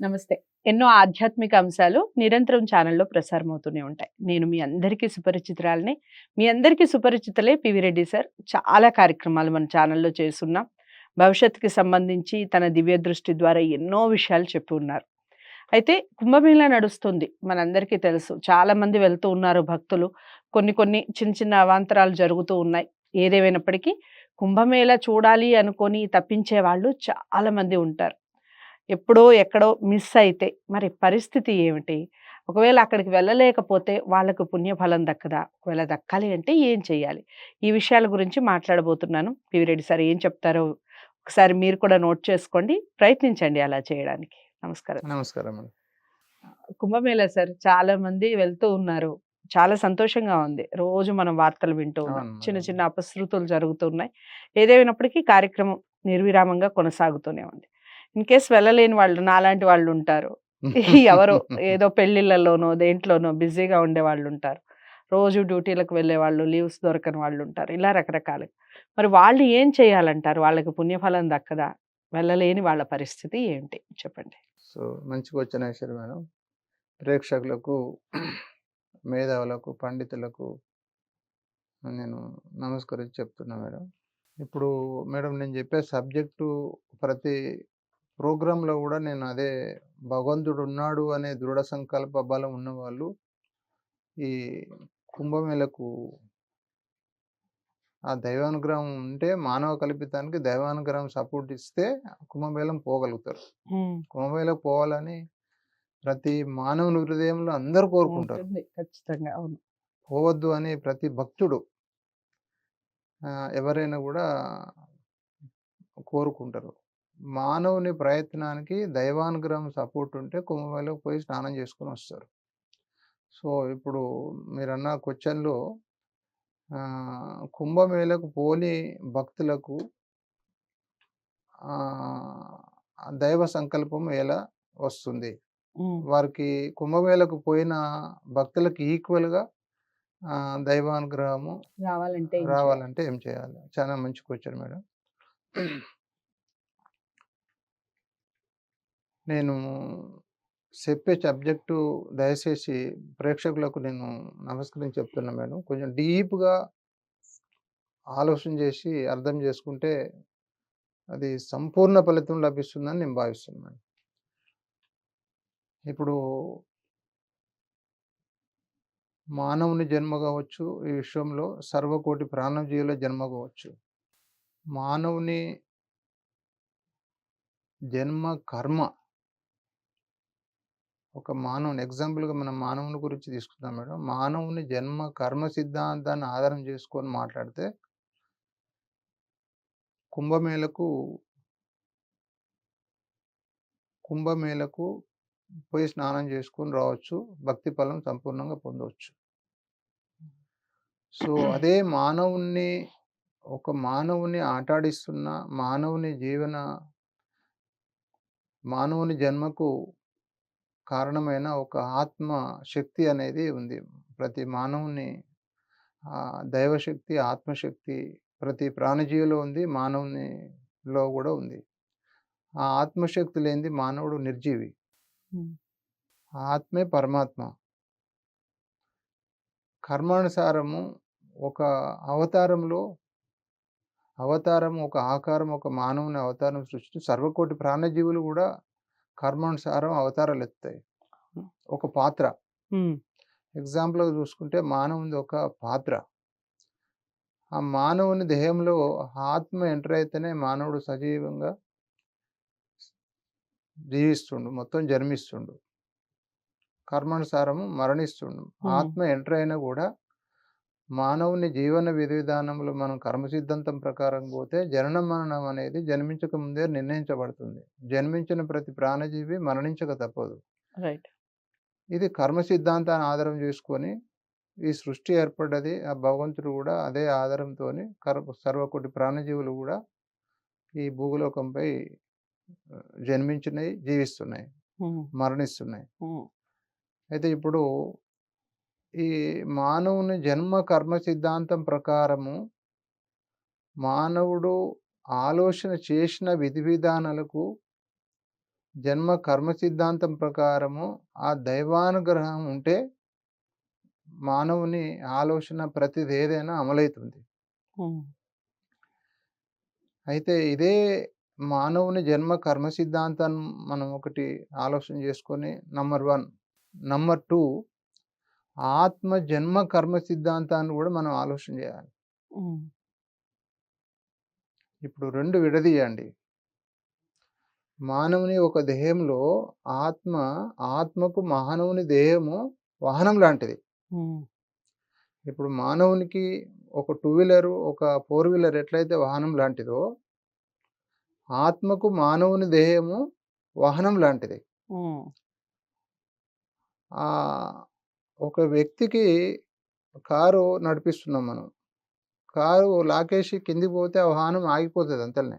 నమస్తే. ఎన్నో ఆధ్యాత్మిక అంశాలు నిరంతరం ఛానల్లో ప్రసారం అవుతూనే ఉంటాయి. నేను మీ అందరికీ సుపరిచితురాలని. మీ అందరికీ సుపరిచితులే పివి రెడ్డి సార్. చాలా కార్యక్రమాలు మన ఛానల్లో చేస్తున్నాం. భవిష్యత్తుకి సంబంధించి తన దివ్య దృష్టి ద్వారా ఎన్నో విషయాలు చెప్పి ఉన్నారు. అయితే కుంభమేళ నడుస్తుంది. మనందరికీ తెలుసు. చాలామంది వెళ్తూ ఉన్నారు భక్తులు. కొన్ని కొన్ని చిన్న చిన్న అవాంతరాలు జరుగుతూ ఉన్నాయి. ఏదేమైనప్పటికీ కుంభమేళా చూడాలి అనుకొని తప్పించే వాళ్ళు చాలామంది ఉంటారు. ఎప్పుడో ఎక్కడో మిస్ అయితే మరి పరిస్థితి ఏమిటి? ఒకవేళ అక్కడికి వెళ్ళలేకపోతే వాళ్ళకు పుణ్యఫలం దక్కదా? ఒకవేళ దక్కాలి అంటే ఏం చేయాలి? ఈ విషయాల గురించి మాట్లాడబోతున్నాను. పివిరెడ్డి సార్ ఏం చెప్తారో ఒకసారి మీరు కూడా నోట్ చేసుకోండి. ప్రయత్నించండి అలా చేయడానికి. నమస్కారం. నమస్కారం కుంభమేళా సార్ చాలా మంది వెళ్తూ ఉన్నారు. చాలా సంతోషంగా ఉంది. రోజు మనం వార్తలు వింటూ ఉన్నాం. చిన్న. చిన్న అపశృతులు జరుగుతున్నాయి. ఏదేమైనప్పటికీ కార్యక్రమం నిర్విరామంగా కొనసాగుతూనే ఉంది. ఇన్ కేస్ వెళ్ళలేని వాళ్ళు నాలాంటి వాళ్ళు ఉంటారు ఎవరో ఏదో పెళ్ళిళ్ళలోనో దేంట్లోనో బిజీగా ఉండే వాళ్ళు ఉంటారు రోజు డ్యూటీలకు వెళ్ళే వాళ్ళు లీవ్స్ దొరకని వాళ్ళు ఉంటారు ఇలా రకరకాలు. మరి వాళ్ళు ఏం చేయాలంటారు? వాళ్ళకి పుణ్యఫలం దక్కదా? వెళ్ళలేని వాళ్ళ పరిస్థితి ఏంటి? చెప్పండి. సో మంచి క్వశ్చన్ వేశారు మేడం. ప్రేక్షకులకు మేధావులకు పండితులకు నేను నమస్కరించి చెప్తున్నా మేడం. ఇప్పుడు మేడం నేను చెప్పే సబ్జెక్టు ప్రతి ప్రోగ్రాంలో కూడా నేను అదే భగవంతుడు ఉన్నాడు అనే దృఢ సంకల్ప బలం ఉన్నవాళ్ళు ఈ కుంభమేళకు ఆ దైవానుగ్రహం ఉంటే మానవ కల్పితానికి దైవానుగ్రహం సపోర్ట్ ఇస్తే కుంభమేళం పోగలుగుతారు. కుంభమేళకు పోవాలని ప్రతి మానవుని హృదయంలో అందరూ కోరుకుంటారు. ఖచ్చితంగా. అవును. పోవద్దు అని ప్రతి భక్తుడు ఎవరైనా కూడా కోరుకుంటారు. మానవుని ప్రయత్నానికి దైవానుగ్రహం సపోర్ట్ ఉంటే కుంభమేళకు పోయి స్నానం చేసుకొని వస్తారు. సో ఇప్పుడు మీరన్న క్వశ్చన్లో కుంభమేళకు పోని భక్తులకు దైవ సంకల్పం ఎలా వస్తుంది? వారికి కుంభమేళకు పోయిన భక్తులకు ఈక్వల్గా దైవానుగ్రహము రావాలంటే? రావాలంటే ఏం చేయాలి? చాలా మంచి క్వశ్చన్ మేడం నేను చెప్పే సబ్జెక్టు దయచేసి ప్రేక్షకులకు నేను నమస్కరించి చెప్తున్నా మేడం. కొంచెం డీప్గా ఆలోచన చేసి అర్థం చేసుకుంటే అది సంపూర్ణ ఫలితం లభిస్తుందని నేను భావిస్తున్నాను ఇప్పుడు మానవుని జన్మ కావచ్చు ఈ విశ్వంలో సర్వకోటి ప్రాణజీవుల జన్మ కావచ్చు. మానవుని జన్మ కర్మ ఒక మానవుని ఎగ్జాంపుల్గా మనం మానవుని గురించి తీసుకుందాం మేడం. మానవుని జన్మ కర్మ సిద్ధాంతాన్ని ఆధారం చేసుకొని మాట్లాడితే కుంభమేళకు కుంభమేళకు పోయి స్నానం చేసుకొని రావచ్చు. భక్తి ఫలం సంపూర్ణంగా పొందవచ్చు. సో అదే మానవుణ్ణి ఒక మానవుని ఆటాడిస్తున్న మానవుని జీవన మానవుని జన్మకు కారణమైన ఒక ఆత్మ శక్తి అనేది ఉంది. ప్రతి మానవుని దైవశక్తి ఆత్మశక్తి ప్రతి ప్రాణజీవిలో ఉంది మానవునిలో కూడా ఉంది. ఆ ఆత్మశక్తి లేనిది మానవుడు నిర్జీవి. ఆత్మే పరమాత్మ. కర్మానుసారము ఒక అవతారంలో అవతారం ఒక ఆకారం ఒక మానవుని అవతారం సృష్టి సర్వకోటి ప్రాణజీవులు కూడా కర్మానుసారం అవతారాలు ఎత్తాయి ఒక పాత్ర. ఉమ్, ఎగ్జాంపుల్గా చూసుకుంటే మానవుని ఒక పాత్ర. ఆ మానవుని దేహంలో ఆత్మ ఎంటర్ అయితేనే మానవుడు సజీవంగా జీవిస్తుండు మొత్తం జన్మిస్తుండు. కర్మానుసారము మరణిస్తుండు. ఆత్మ ఎంటర్ అయినా కూడా మానవుని జీవన విధి విధానంలో మనం కర్మ సిద్ధాంతం ప్రకారం పోతే జనన మరణం అనేది జన్మించక ముందే నిర్ణయించబడుతుంది. జన్మించిన ప్రతి ప్రాణజీవి మరణించక తప్పదు. రైట్. ఇది కర్మ సిద్ధాంతాన్ని ఆధారం చేసుకొని ఈ సృష్టి ఏర్పడ్డది ఆ భగవంతుడు కూడా అదే ఆధారంతో కర్మ సర్వకోటి ప్రాణజీవులు కూడా ఈ భూలోకంపై ఆ, జన్మించినాయి జీవిస్తున్నాయి. మరణిస్తున్నాయి. అయితే ఇప్పుడు ఈ మానవుని జన్మ కర్మ సిద్ధాంతం ప్రకారము మానవుడు ఆలోచన చేసిన విధి విధానాలకు జన్మ కర్మ సిద్ధాంతం ప్రకారము ఆ దైవానుగ్రహం ఉంటే మానవుని ఆలోచన ప్రతిది ఏదైనా అమలవుతుంది. అయితే ఇదే మానవుని జన్మ కర్మ సిద్ధాంతాన్ని మనం ఒకటి ఆలోచన చేసుకొని నంబర్ వన్ నంబర్ టూ ఆత్మ జన్మ కర్మ సిద్ధాంతాన్ని కూడా మనం ఆలోచన చేయాలి. ఇప్పుడు రెండు విడదీయండి. మానవుని ఒక దేహంలో ఆత్మ ఆత్మకు మానవుని దేహము వాహనం లాంటిది. ఇప్పుడు మానవునికి ఒక టూ వీలర్ ఒక ఫోర్ వీలర్ ఎట్లయితే వాహనం లాంటిదో ఆత్మకు మానవుని దేహము వాహనం లాంటిది. ఒక వ్యక్తికి కారు నడిపిస్తున్నాం మనం. కారు లాకేసి కిందికి పోతే ఆ వాహనం ఆగిపోతుంది అంతలనే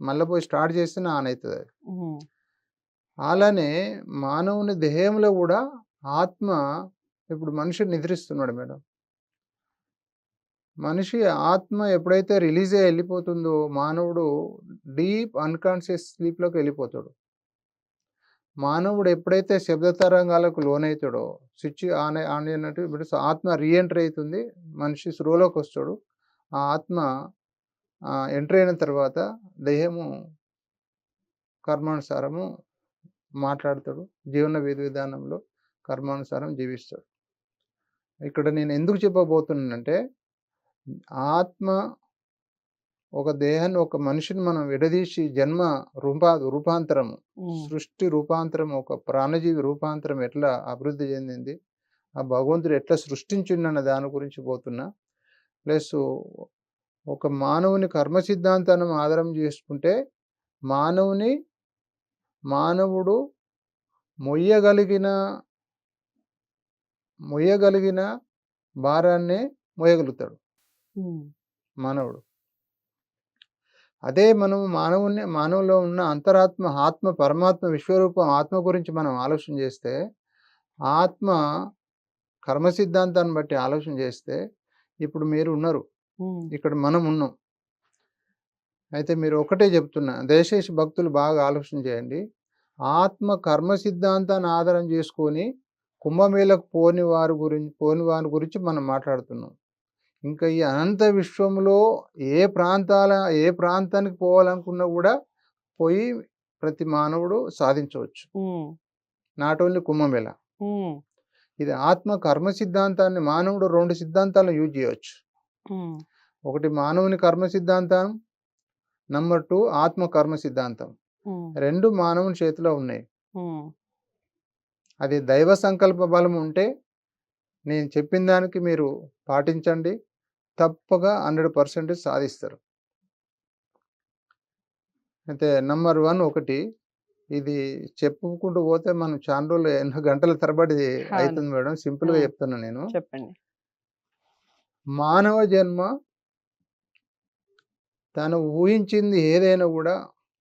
మళ్ళీ పోయి స్టార్ట్ చేస్తేనే ఆన్ అవుతుంది అది. అలానే మానవుని దేహంలో కూడా ఆత్మ ఇప్పుడు మనిషి నిద్రిస్తున్నాడు మేడం. మనిషి ఆత్మ ఎప్పుడైతే రిలీజ్ అయ్యి వెళ్ళిపోతుందో మానవుడు డీప్ అన్కాన్షియస్ స్లీప్లోకి వెళ్ళిపోతాడు. మానవుడు ఎప్పుడైతే శబ్ద తరంగాలకు లోనవుతాడో స్విచ్ ఆన్ ఆన్ అయినట్టు ఇప్పుడు ఆత్మ రీఎంట్రీ అవుతుంది మనిషి స్రోలోకి వస్తాడు. ఆ ఆత్మ ఎంటర్ అయిన తర్వాత దేహము కర్మానుసారము మాట్లాడతాడు. జీవన విధి విధానంలో కర్మానుసారం జీవిస్తాడు. ఇక్కడ నేను ఎందుకు చెప్పబోతున్నానంటే ఆత్మ ఒక దేహాన్ని ఒక మనిషిని మనం విడదీసి జన్మ రూపా రూపాంతరము. సృష్టి రూపాంతరం ఒక ప్రాణజీవి రూపాంతరం ఎట్లా అభివృద్ధి చెందింది ఆ భగవంతుడు ఎట్లా సృష్టించిండన్న దాని గురించి పోతున్నా ప్లస్ ఒక మానవుని కర్మ సిద్ధాంతాన్ని ఆధారం చేసుకుంటే మానవుని మానవుడు మొయ్యగలిగిన మొయ్యగలిగిన భారాన్నే మోయగలుగుతాడు హ్మ్. మానవుడు అదే మనం మానవుని మానవులో ఉన్న అంతరాత్మ ఆత్మ పరమాత్మ విశ్వరూపం ఆత్మ గురించి మనం ఆలోచన చేస్తే ఆత్మ కర్మ సిద్ధాంతాన్ని బట్టి ఆలోచన చేస్తే ఇప్పుడు మీరు ఉన్నారు. ఇక్కడ మనం ఉన్నాం. అయితే మీరు ఒకటే చెప్తున్నా దయచేసి భక్తులు బాగా ఆలోచన చేయండి. ఆత్మ కర్మ సిద్ధాంతాన్ని ఆధారం చేసుకొని కుంభమేళకు పోని వారి గురించి పోని వారి గురించి మనం మాట్లాడుతున్నాం. ఇంకా ఈ అనంత విశ్వంలో ఏ ప్రాంతాల ఏ ప్రాంతానికి పోవాలనుకున్నా కూడా పోయి ప్రతి మానవుడు సాధించవచ్చు. Not only Kumbh Mela. ఇది ఆత్మ కర్మ సిద్ధాంతాన్ని మానవుడు రెండు సిద్ధాంతాలను యూజ్ చేయవచ్చు. ఒకటి మానవుని కర్మ సిద్ధాంతం నంబర్ టూ ఆత్మ కర్మ సిద్ధాంతం. రెండు మానవుని చేతిలో ఉన్నాయి. అది దైవ సంకల్ప బలం ఉంటే నేను చెప్పిన దానికి మీరు పాటించండి తప్పగా హండ్రెడ్ పర్సెంట్ సాధిస్తారు. అయితే నంబర్ వన్ ఒకటి ఇది చెప్పుకుంటూ పోతే మనం చాలా రోజులు ఎన్నో గంటల తరబడి అవుతుంది మేడం. సింపుల్గా. చెప్తున్నా నేను. చెప్పండి. మానవ జన్మ తను ఊహించింది ఏదైనా కూడా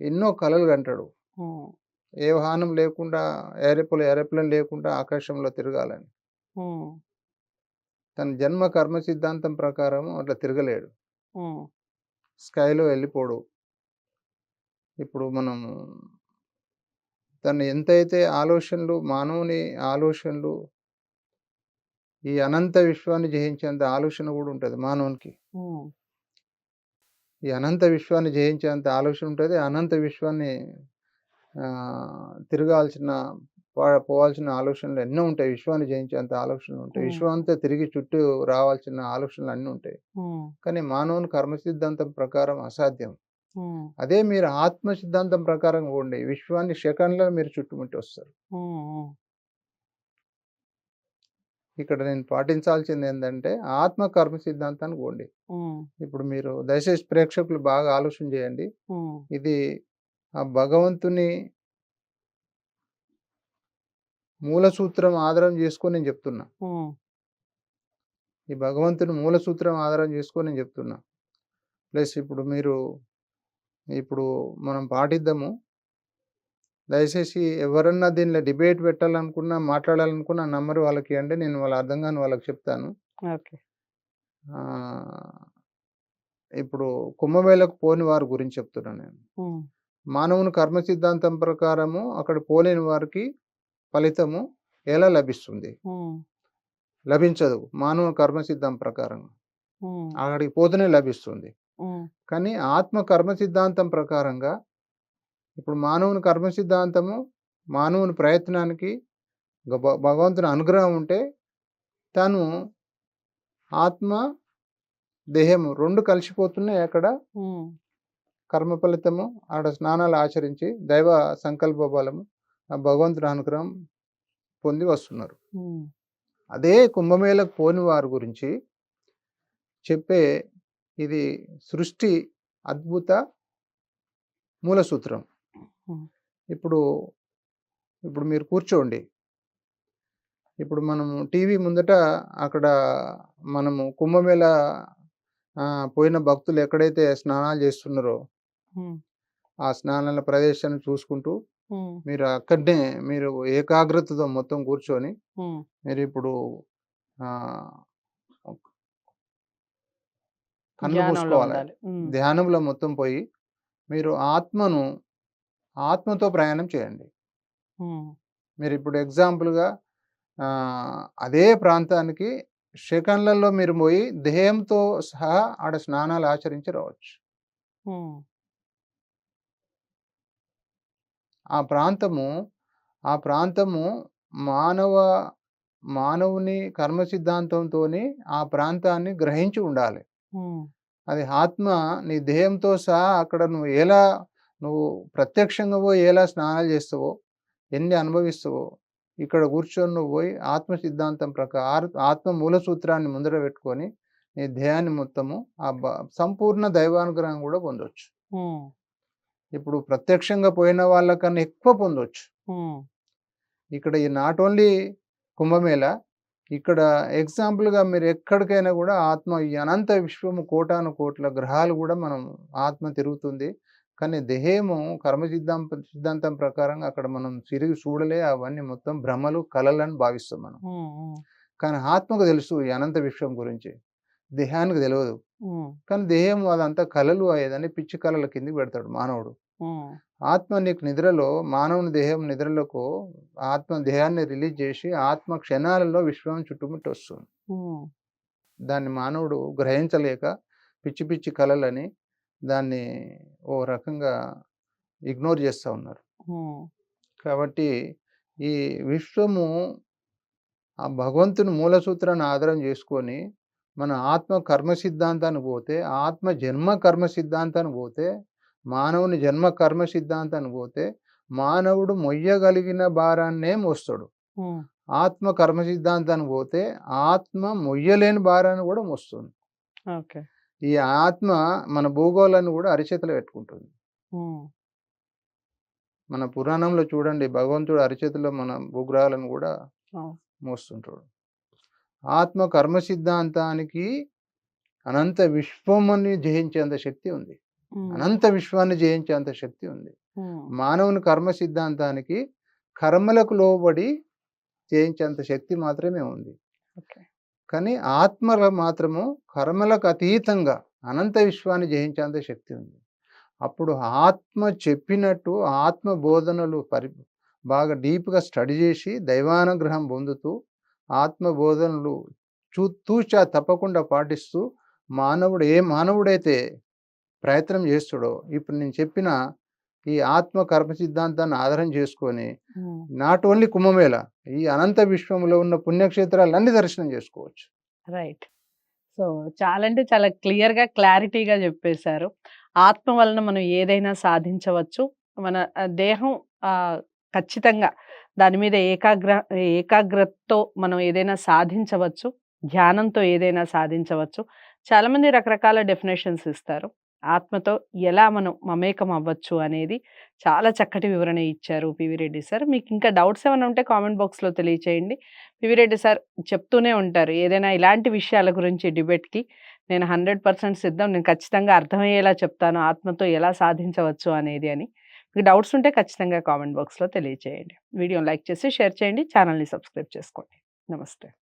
ఎన్నో కలలు కంటాడు. ఏ వాహనం లేకుండా ఏరోప్లేన్ ఏరోప్లేన్ లేకుండా ఆకాశంలో తిరగాలని. తన జన్మ కర్మ సిద్ధాంతం ప్రకారం అట్లా తిరగలేడు. స్కైలో వెళ్ళిపోడు ఇప్పుడు మనం తను ఎంతైతే ఆలోచనలు మానవుని ఆలోచనలు ఈ అనంత విశ్వాన్ని జయించేంత ఆలోచన కూడా ఉంటుంది మానవునికి. ఈ అనంత విశ్వాన్ని జయించేంత ఆలోచన ఉంటుంది అనంత విశ్వాన్ని తిరగాల్సిన పోవాల్సిన ఆలోచనలు ఎన్నో ఉంటాయి విశ్వాన్ని జయించేంత ఆలోచనలు ఉంటాయి. విశ్వం అంతా తిరిగి చుట్టూ రావాల్సిన ఆలోచనలు అన్నీ ఉంటాయి. కానీ మానవుని కర్మ సిద్ధాంతం ప్రకారం అసాధ్యం. అదే మీరు ఆత్మ సిద్ధాంతం ప్రకారం పోండి విశ్వాన్ని సెకండ్లో మీరు చుట్టుముట్టి వస్తారు. ఇక్కడ నేను పాటించాల్సింది ఏంటంటే ఆత్మ కర్మ సిద్ధాంతానికి పోండి. ఇప్పుడు మీరు దయచేసి ప్రేక్షకులు బాగా ఆలోచన చేయండి. ఇది ఆ భగవంతుని మూల సూత్రం ఆధారం చేసుకొని నేను చెప్తున్నా. ఈ భగవంతుని మూల సూత్రం ఆధారం చేసుకొని నేను చెప్తున్నా. ప్లస్ ఇప్పుడు మీరు ఇప్పుడు మనం పాటిద్దాము. దయచేసి ఎవరన్నా దీనిలో డిబేట్ పెట్టాలనుకున్నా మాట్లాడాలనుకున్నా నంబర్ వాళ్ళకి అంటే నేను వాళ్ళ అర్థం కాని వాళ్ళకి చెప్తాను. ఇప్పుడు కుంభమేళకు పోని వారి గురించి చెప్తున్నాను నేను. మానవుని కర్మ సిద్ధాంతం ప్రకారము అక్కడ పోలేని వారికి ఫలితము ఎలా లభిస్తుంది. లభించదు మానవ కర్మ సిద్ధాంతం ప్రకారం. అక్కడికి పోతేనే లభిస్తుంది. కానీ ఆత్మ కర్మ సిద్ధాంతం ప్రకారంగా ఇప్పుడు మానవుని కర్మ సిద్ధాంతము మానవుని ప్రయత్నానికి భగవంతుని అనుగ్రహం ఉంటే తను ఆత్మ దేహము రెండు కలిసిపోతున్నాయి అక్కడ. కర్మ ఫలితము ఆడ స్నానాలు ఆచరించి దైవ సంకల్ప బలము ఆ భగవంతుని అనుగ్రహం పొంది వస్తున్నారు. అదే కుంభమేళకు పోని వారి గురించి చెప్పే ఇది సృష్టి అద్భుత మూల సూత్రం. ఇప్పుడు ఇప్పుడు మీరు కూర్చోండి ఇప్పుడు మనము టీవీ ముందట అక్కడ మనము కుంభమేళ పోయిన భక్తులు ఎక్కడైతే స్నానాలు చేస్తున్నారో. ఆ స్నానాల ప్రదేశాన్ని చూసుకుంటూ. మీరు అక్కడనే మీరు ఏకాగ్రతతో మొత్తం కూర్చొని. మీరు ఇప్పుడు ధ్యానంలో మూసుకోవాలి. ధ్యానంలో మొత్తం పోయి మీరు ఆత్మను ఆత్మతో ప్రయాణం చేయండి. మీరు ఇప్పుడు ఎగ్జాంపుల్గా ఆ, అదే ప్రాంతానికి సెకండ్లలో మీరు పోయి దేహంతో సహా ఆడ స్నానాలు ఆచరించి రావచ్చు ఆ ప్రాంతము ఆ ప్రాంతము మానవ మానవుని కర్మ సిద్ధాంతంతో ఆ ప్రాంతాన్ని గ్రహించి ఉండాలి. అది ఆత్మ నీ దేహంతో సహా అక్కడ నువ్వు ఎలా నువ్వు ప్రత్యక్షంగా పోయి ఎలా స్నానాలు చేస్తావో ఎన్ని అనుభవిస్తావో ఇక్కడ కూర్చొని నువ్వు పోయి ఆత్మ సిద్ధాంతం ప్రకారం ఆత్మ మూల సూత్రాన్ని ముందర పెట్టుకొని నీ దేహాన్ని మొత్తము ఆ సంపూర్ణ దైవానుగ్రహం కూడా పొందొచ్చు హ్మ్. ఇప్పుడు ప్రత్యక్షంగా పోయిన వాళ్ళకన్నా ఎక్కువ పొందొచ్చు. ఇక్కడ ఈ నాట్ ఓన్లీ కుంభమేళ ఇక్కడ ఎగ్జాంపుల్గా మీరు ఎక్కడికైనా కూడా ఆత్మ ఈ అనంత విశ్వము కోటాను కోట్ల గ్రహాలు కూడా మనం ఆత్మ తిరుగుతుంది కానీ దేహము కర్మ సిద్ధాంతం సిద్ధాంతం ప్రకారంగా అక్కడ మనం తిరిగి చూడలే అవన్నీ మొత్తం భ్రమలు కలలని భావిస్తాం మనం. కానీ ఆత్మకు తెలుసు ఈ అనంత విశ్వం గురించి దేహానికి తెలియదు. కానీ దేహం అదంతా కలలు అయ్యేదని పిచ్చి కళల కిందికి పెడతాడు మానవుడు. ఆత్మ నీకు నిద్రలో మానవుని దేహం నిద్రలకు ఆత్మ దేహాన్ని రిలీజ్ చేసి ఆత్మ క్షణాలలో విశ్వం చుట్టుముట్టి వస్తుంది. దాన్ని మానవుడు గ్రహించలేక పిచ్చి పిచ్చి కళలని దాన్ని ఓ రకంగా ఇగ్నోర్ చేస్తూ ఉన్నారు. కాబట్టి ఈ విశ్వము ఆ భగవంతుని మూల సూత్రాన్ని ఆధారం చేసుకొని మన ఆత్మ కర్మ సిద్ధాంతానికి పోతే ఆత్మ జన్మ కర్మ సిద్ధాంతానికి పోతే మానవుని జన్మ కర్మ సిద్ధాంతానికి పోతే మానవుడు మొయ్యగలిగిన భారాన్నే మోస్తాడు. ఆత్మ కర్మ సిద్ధాంతానికి పోతే ఆత్మ మొయ్యలేని భారాన్ని కూడా మోస్తుంది. ఈ ఆత్మ మన భూగోళాన్ని కూడా అరిచేతలో పెట్టుకుంటుంది. మన పురాణంలో చూడండి భగవంతుడు అరిచేతిలో మన భూగ్రహాలను కూడా. మోస్తుంటాడు ఆత్మ కర్మ సిద్ధాంతానికి అనంత విశ్వముని జయించేంత శక్తి ఉంది. అనంత విశ్వాన్ని జయించేంత శక్తి ఉంది. మానవుని కర్మ సిద్ధాంతానికి కర్మలకు లోబడి జయించేంత శక్తి మాత్రమే ఉంది. కానీ ఆత్మలో మాత్రము కర్మలకు అతీతంగా అనంత విశ్వాన్ని జయించేంత శక్తి ఉంది అప్పుడు ఆత్మ చెప్పినట్టు ఆత్మ బోధనలు పరి బాగా డీప్గా స్టడీ చేసి దైవానుగ్రహం పొందుతూ ఆత్మ బోధనలు చూ తూచా తప్పకుండా పాటిస్తూ మానవుడు ఏ మానవుడైతే ప్రయత్నం చేస్తాడో ఇప్పుడు నేను చెప్పిన ఈ ఆత్మ కర్మ సిద్ధాంతాన్ని ఆధారం చేసుకొని. నాట్ ఓన్లీ కుంభమేళ ఈ అనంత విశ్వంలో ఉన్న పుణ్యక్షేత్రాలన్నీ దర్శనం చేసుకోవచ్చు రైట్. సో, చాలా అంటే చాలా క్లియర్‌గా, క్లారిటీగా చెప్పేశారు. ఆత్మ వలన మనం ఏదైనా సాధించవచ్చు. మన దేహం ఖచ్చితంగా దాని మీద ఏకాగ్ర ఏకాగ్రతతో మనం ఏదైనా సాధించవచ్చు. ధ్యానంతో ఏదైనా సాధించవచ్చు. చాలామంది రకరకాల డెఫినిషన్స్ ఇస్తారు. ఆత్మతో ఎలా మనం మమేకం అవ్వచ్చు అనేది చాలా చక్కటి వివరణ ఇచ్చారు పివి రెడ్డి సార్. మీకు ఇంకా డౌట్స్ ఏమైనా ఉంటే కామెంట్ బాక్స్‌లో తెలియచేయండి. పివి రెడ్డి సార్ చెప్తూనే ఉంటారు. ఏదైనా ఇలాంటి విషయాల గురించి డిబేట్‌కి నేను 100% సిద్ధం. నేను ఖచ్చితంగా అర్థమయ్యేలా చెప్తాను. ఆత్మతో ఎలా సాధించవచ్చు అనేది అని. మీకు డౌట్స్ ఉంటే ఖచ్చితంగా కామెంట్ బాక్స్‌లో తెలియచేయండి. వీడియోని లైక్ చేసి, షేర్ చేయండి. ఛానల్ని సబ్స్క్రైబ్ చేసుకోండి. నమస్తే.